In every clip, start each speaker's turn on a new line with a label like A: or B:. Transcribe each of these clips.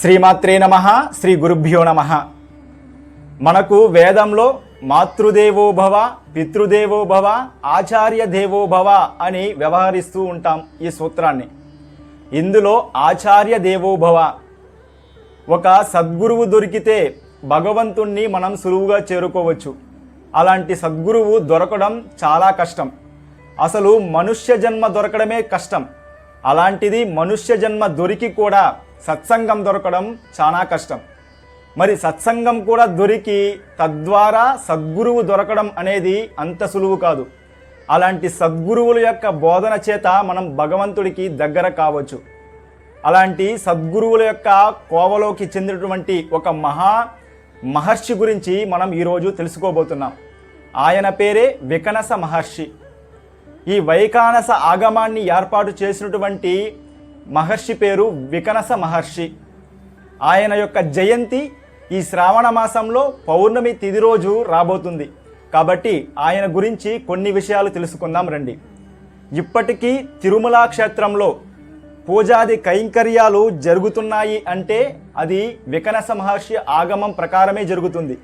A: శ్రీమాత్రే నమ శ్రీ గురుభ్యో నమ. మనకు వేదంలో మాతృదేవోభవ పితృదేవోభవ ఆచార్య దేవోభవ అని వ్యవహరిస్తూ ఉంటాం ఈ సూత్రాన్ని. ఇందులో ఆచార్య దేవోభవ ఒక సద్గురువు దొరికితే భగవంతుణ్ణి మనం సులువుగా చేరుకోవచ్చు. అలాంటి సద్గురువు దొరకడం చాలా కష్టం. అసలు మనుష్య జన్మ దొరకడమే కష్టం. అలాంటిది మనుష్య జన్మ దొరికి కూడా సత్సంగం దొరకడం చాలా కష్టం. మరి సత్సంగం కూడా దొరికి తద్వారా సద్గురువు దొరకడం అనేది అంత సులువు కాదు. అలాంటి సద్గురువుల యొక్క బోధన చేత మనం భగవంతుడికి దగ్గర కావచ్చు. అలాంటి సద్గురువుల యొక్క కోవలోకి చెందినటువంటి ఒక మహా మహర్షి గురించి మనం ఈరోజు తెలుసుకోబోతున్నాం. ఆయన పేరే వికనస మహర్షి. ఈ వైకానస ఆగమాన్ని ఏర్పాటు చేసినటువంటి మహర్షి పేరు వికనస మహర్షి. ఆయన యొక్క జయంతి ఈ శ్రావణ మాసంలో పౌర్ణమి తిది రోజు రాబోతుంది. కాబట్టి ఆయన గురించి కొన్ని విషయాలు తెలుసుకుందాం రండి. ఇప్పటికీ తిరుమల క్షేత్రంలో పూజాది కైంకర్యాలు జరుగుతున్నాయి అంటే అది వికనస మహర్షి ఆగమం ప్రకారమే జరుగుతుంది.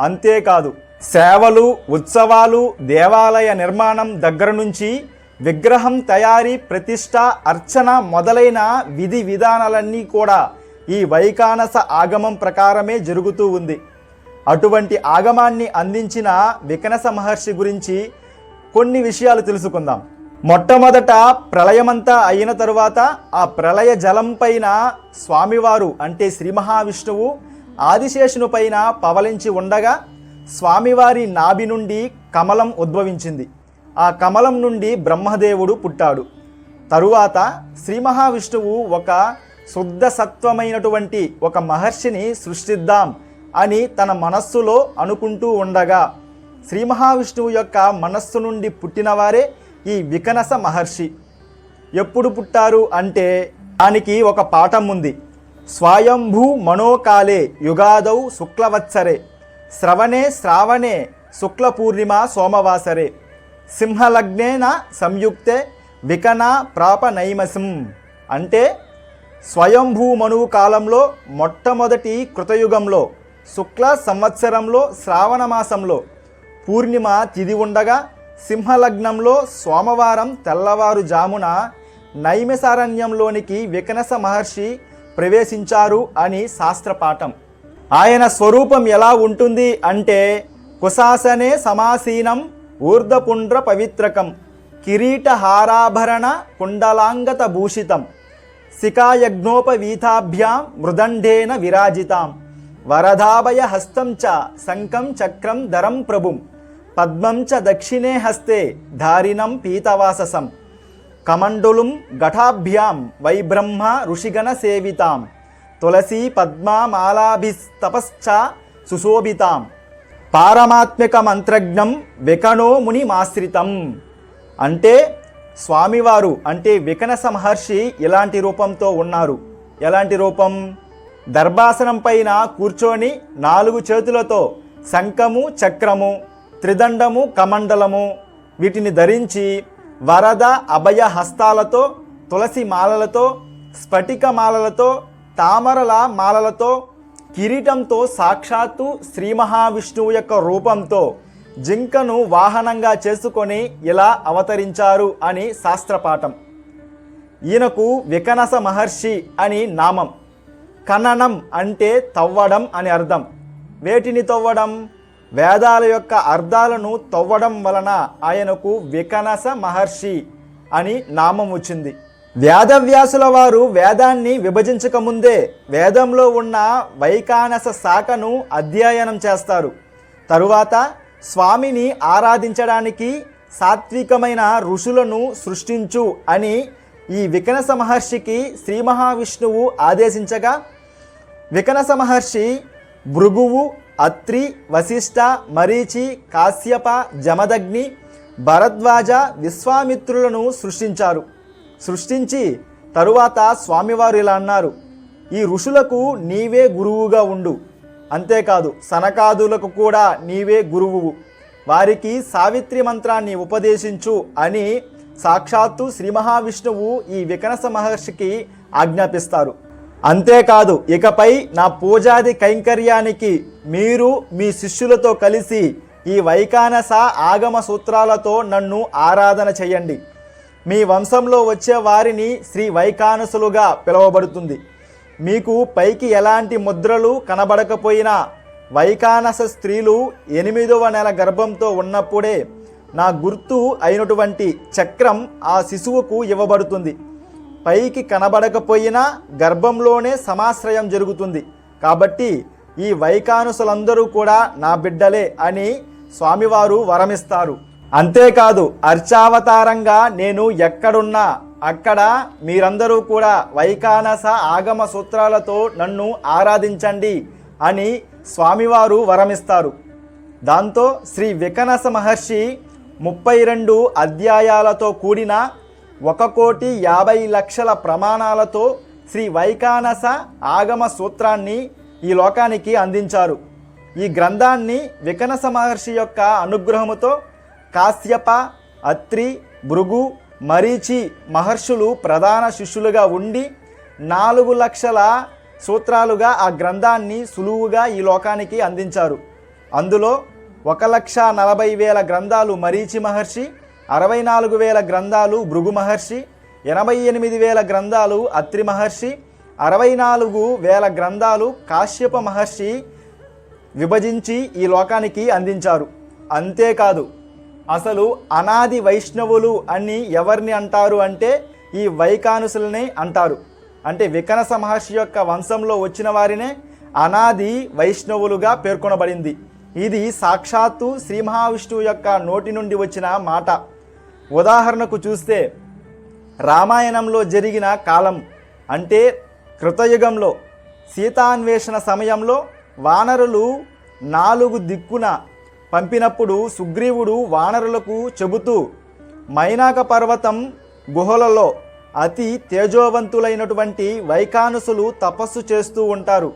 A: అంతేకాదు సేవలు ఉత్సవాలు దేవాలయ నిర్మాణం దగ్గర నుంచి విగ్రహం తయారీ ప్రతిష్ట అర్చన మొదలైన విధి విధానాలన్నీ కూడా ఈ వైకానస ఆగమం ప్రకారమే జరుగుతూ ఉంది. అటువంటి ఆగమాన్ని అందించిన వికనస మహర్షి గురించి కొన్ని విషయాలు తెలుసుకుందాం. మొట్టమొదట ప్రళయమంతా అయిన తరువాత ఆ ప్రళయ జలం పైన స్వామివారు అంటే శ్రీ మహావిష్ణువు ఆదిశేషుని పైన పవలించి ఉండగా స్వామివారి నాభి నుండి కమలం ఉద్భవించింది. ఆ కమలం నుండి బ్రహ్మదేవుడు పుట్టాడు. తరువాత శ్రీ మహావిష్ణువు ఒక శుద్ధ సత్వమైనటువంటి ఒక మహర్షిని సృష్టిద్దాం అని తన మనస్సులో అనుకుంటూ ఉండగా శ్రీ మహావిష్ణువు యొక్క మనస్సు నుండి పుట్టినవారే ఈ వికనస మహర్షి. ఎప్పుడు పుట్టారు అంటే దానికి ఒక పాఠం ఉంది. స్వయంభూ మనోకాలే యుగాదౌ శుక్లవత్సరే. శ్రవణే శ్రావణే శుక్ల పూర్ణిమ సోమవాసరే. సింహలగ్నేన సంయుక్తే వికన ప్రాప నైమసిం. అంటే స్వయంభూ మనువు కాలంలో మొట్టమొదటి కృతయుగంలో శుక్ల సంవత్సరంలో శ్రావణ మాసంలో పూర్ణిమ తిది ఉండగా సింహలగ్నంలో సోమవారం తెల్లవారుజామున నైమసారణ్యంలోనికి వికనస మహర్షి ప్రవేశించారు అని శాస్త్రపాఠం. ఆయన స్వరూపం ఎలా ఉంటుంది అంటే కుశాసనే సమాసీనం ఊర్ధపుండ్ర పవిత్రకం కిరీటహారాభరణ కుండలాంగత భూషితం శిఖాయజ్ఞోపవీతాభ్యాం మృదండేన విరాజితాం వరదాభయ హస్తం చ శంఖం చక్రం ధరం ప్రభుం పద్మం చ దక్షిణే హస్తే ధారిణం పీతవాససం కమండులుం ఘటాభ్యాం వైబ్రహ్మ ఋషిగణ సేవితాం. తులసీ పద్మామాలాభిస్తపశ్చ సుశోభితాం. పారమాత్మిక మంత్రజ్ఞం వికణో మునిమాశ్రితం. అంటే స్వామివారు అంటే వికనస మహర్షి ఇలాంటి రూపంతో ఉన్నారు. ఎలాంటి రూపం? దర్భాసనం పైన కూర్చొని నాలుగు చేతులతో శంఖము చక్రము త్రిదండము కమండలము వీటిని ధరించి వరద అభయ హస్తాలతో తులసి మాలలతో స్ఫటిక మాలలతో తామరల మాలలతో కిరీటంతో సాక్షాత్తు శ్రీ మహావిష్ణువు యొక్క రూపంతో జింకను వాహనంగా చేసుకొని ఇలా అవతరించారు అని శాస్త్రపాఠం. ఈయనకు వికనస మహర్షి అని నామం. కననం అంటే తవ్వడం అని అర్థం. వేటిని తవ్వడం? వేదాల యొక్క అర్థాలను తవ్వడం వలన ఆయనకు వికనస మహర్షి అని నామం వచ్చింది. వేదవ్యాసుల వారు వేదాన్ని విభజించకముందే వేదంలో ఉన్న వైకానస శాఖను అధ్యయనం చేస్తారు. తరువాత స్వామిని ఆరాధించడానికి సాత్వికమైన ఋషులను సృష్టించు అని ఈ వికనస మహర్షికి శ్రీ మహావిష్ణువు ఆదేశించగా వికనస మహర్షి భృగువు అత్రి వశిష్ఠ మరీచి కాశ్యప జమదగ్ని భరద్వాజ విశ్వామిత్రులను సృష్టించారు. సృష్టించి తరువాత స్వామివారు ఇలా అన్నారు ఈ ఋషులకు నీవే గురువుగా ఉండు. అంతేకాదు సనకాదులకు కూడా నీవే గురువువు. వారికి సావిత్రి మంత్రాన్ని ఉపదేశించు అని సాక్షాత్తు శ్రీ మహావిష్ణువు ఈ వికనస మహర్షికి ఆజ్ఞాపిస్తారు. అంతేకాదు ఇకపై నా పూజాది కైంకర్యానికి మీరు మీ శిష్యులతో కలిసి ఈ వైకానస ఆగమ సూత్రాలతో నన్ను ఆరాధన చేయండి. మీ వంశంలో వచ్చే వారిని శ్రీ వైకానసులుగా పిలువబడుతుంది. మీకు పైకి ఎలాంటి ముద్రలు కనబడకపోయినా వైకానస స్త్రీలు ఎనిమిదవ నెల గర్భంతో ఉన్నప్పుడే నా గుర్తు అయినటువంటి చక్రం ఆ శిశువుకు ఇవ్వబడుతుంది. పైకి కనబడకపోయినా గర్భంలోనే సమాశ్రయం జరుగుతుంది. కాబట్టి ఈ వైకానుసులందరూ కూడా నా బిడ్డలే అని స్వామివారు వరమిస్తారు. అంతేకాదు అర్చావతారంగా నేను ఎక్కడున్నా అక్కడ మీరందరూ కూడా వైకానస ఆగమ సూత్రాలతో నన్ను ఆరాధించండి అని స్వామివారు వరమిస్తారు. దాంతో శ్రీ వికనస మహర్షి ముప్పై రెండు అధ్యాయాలతో కూడిన ఒక కోటి యాభై లక్షల ప్రమాణాలతో శ్రీ వైకానస ఆగమ సూత్రాన్ని ఈ లోకానికి అందించారు. ఈ గ్రంథాన్ని వికనస మహర్షి యొక్క అనుగ్రహముతో కాశ్యప అత్రి భృగు మరీచి మహర్షులు ప్రధాన శిష్యులుగా ఉండి నాలుగు లక్షల సూత్రాలుగా ఆ గ్రంథాన్ని సులువుగా ఈ లోకానికి అందించారు. అందులో ఒక లక్ష నలభై వేల గ్రంథాలు మరీచి మహర్షి అరవై నాలుగు వేల గ్రంథాలు భృగు మహర్షి ఎనభై ఎనిమిది వేల గ్రంథాలు అత్రి మహర్షి అరవై నాలుగు వేల గ్రంథాలు కాశ్యప మహర్షి విభజించి ఈ లోకానికి అందించారు. అంతేకాదు అసలు అనాది వైష్ణవులు అని ఎవరిని అంటారు అంటే ఈ వైకానుసులనే అంటారు. అంటే వికనస మహర్షి యొక్క వంశంలో వచ్చిన వారినే అనాది వైష్ణవులుగా పేర్కొనబడింది. ఇది సాక్షాత్తు శ్రీ మహావిష్ణువు యొక్క నోటి నుండి వచ్చిన మాట. ఉదాహరణకు చూస్తే రామాయణంలో జరిగిన కాలం అంటే కృతయుగంలో సీతాన్వేషణ సమయంలో వానరులు నాలుగు దిక్కున పంపినప్పుడు సుగ్రీవుడు వానరులకు చెబుతూ మైనాక పర్వతం గుహలలో అతి తేజోవంతులైనటువంటి వైకానసులు తపస్సు చేస్తూ ఉంటారు.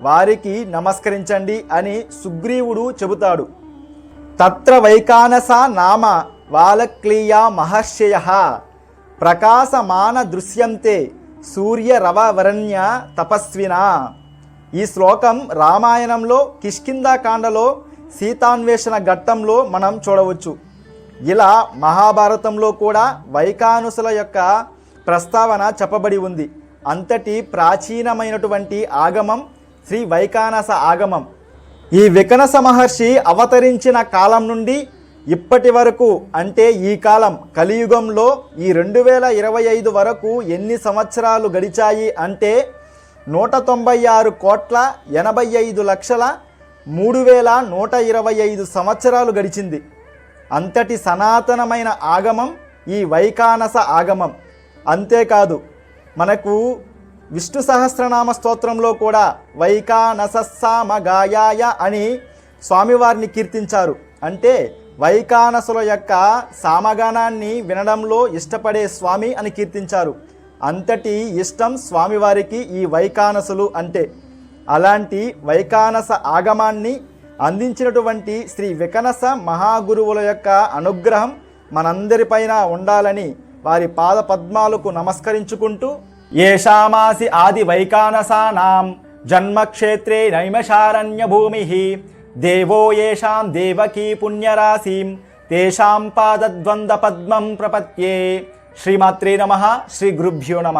A: వారికి నమస్కరించండి అని సుగ్రీవుడు చెబుతాడు. తత్ర వైకానస నామ వాలక్లీయ మహర్షయ ప్రకాశమాన దృశ్యంతే సూర్య రవవరణ్య తపస్వినా. ఈ శ్లోకం రామాయణంలో కిష్కిందాకాండలో సీతాన్వేషణ ఘట్టంలో మనం చూడవచ్చు. ఇలా మహాభారతంలో కూడా వైకానుసుల యొక్క ప్రస్తావన చెప్పబడి ఉంది. అంతటి ప్రాచీనమైనటువంటి ఆగమం శ్రీ వైకానస ఆగమం. ఈ వికనస మహర్షి అవతరించిన కాలం నుండి ఇప్పటి వరకు అంటే ఈ కాలం కలియుగంలో ఈ రెండు వేల ఇరవై ఐదు వరకు ఎన్ని సంవత్సరాలు గడిచాయి అంటే నూట తొంభై ఆరు కోట్ల ఎనభై ఐదు లక్షల మూడు వేల నూట ఇరవై ఐదు సంవత్సరాలు గడిచింది. అంతటి సనాతనమైన ఆగమం ఈ వైకానస ఆగమం. అంతేకాదు మనకు విష్ణు సహస్రనామ స్తోత్రంలో కూడా వైకానసస్సామ గాయాయ అని స్వామివారిని కీర్తించారు. అంటే వైకానసుల యొక్క సామగానాన్ని వినడంలో ఇష్టపడే స్వామి అని కీర్తించారు. అంతటి ఇష్టం స్వామివారికి ఈ వైకానసులు అంటే. అలాంటి వైకానస ఆగమాన్ని అందించినటువంటి శ్రీ వికనస మహాగురువుల యొక్క అనుగ్రహం మనందరిపైన ఉండాలని వారి పాద పద్మాలకు నమస్కరించుకుంటూ ఏషామాసి ఆది వైకానసానాం జన్మక్షేత్రే నైమశారణ్య భూమి దేవో ఏషాం దేవకీ పుణ్యరాశిం తేషాం పాదద్వంద పద్మం ప్రపత్యే. శ్రీమాత్రే నమ శ్రీ గురుభ్యో నమ.